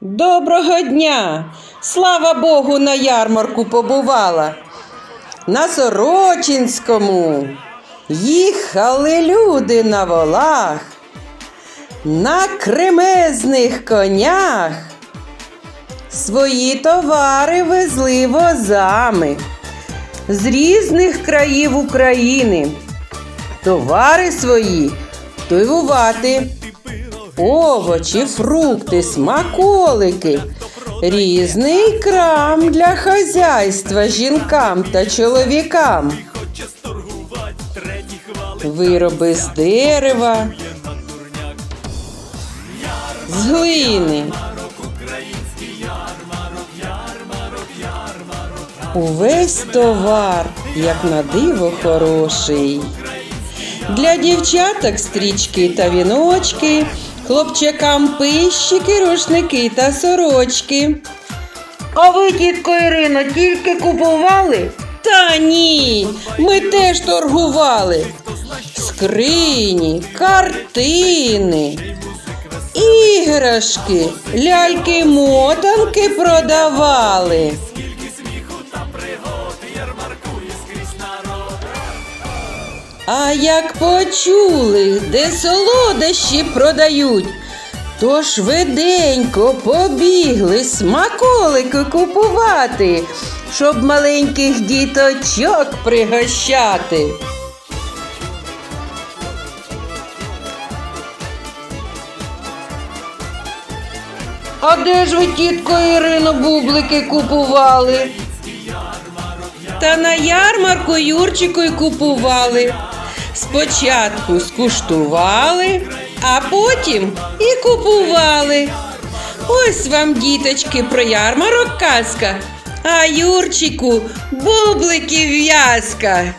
Доброго дня! Слава Богу, на ярмарку побувала. На Сорочинському їхали люди на волах, на кремезних конях. Свої товари везли возами з різних країв України. Товари свої тивувати овочі, фрукти, смаколики, різний крам для хазяйства жінкам та чоловікам. Вироби з дерева, з глини. Увесь товар, як на диво хороший. Для дівчаток стрічки та віночки, хлопчакам пищики, рушники та сорочки. А ви, тітко Ірино, тільки купували? Та ні, ми теж торгували. Скрині, картини, іграшки, ляльки, мотанки продавали. А як почули, де солодощі продають, то швиденько побігли смаколики купувати, щоб маленьких діточок пригощати. А де ж ви, тітко Ірино, бублики купували? Та на ярмарку Юрчику й купували. Спочатку скуштували, а потім і купували. Ось вам, діточки, про ярмарок казка, а Юрчику бубликів в'язка.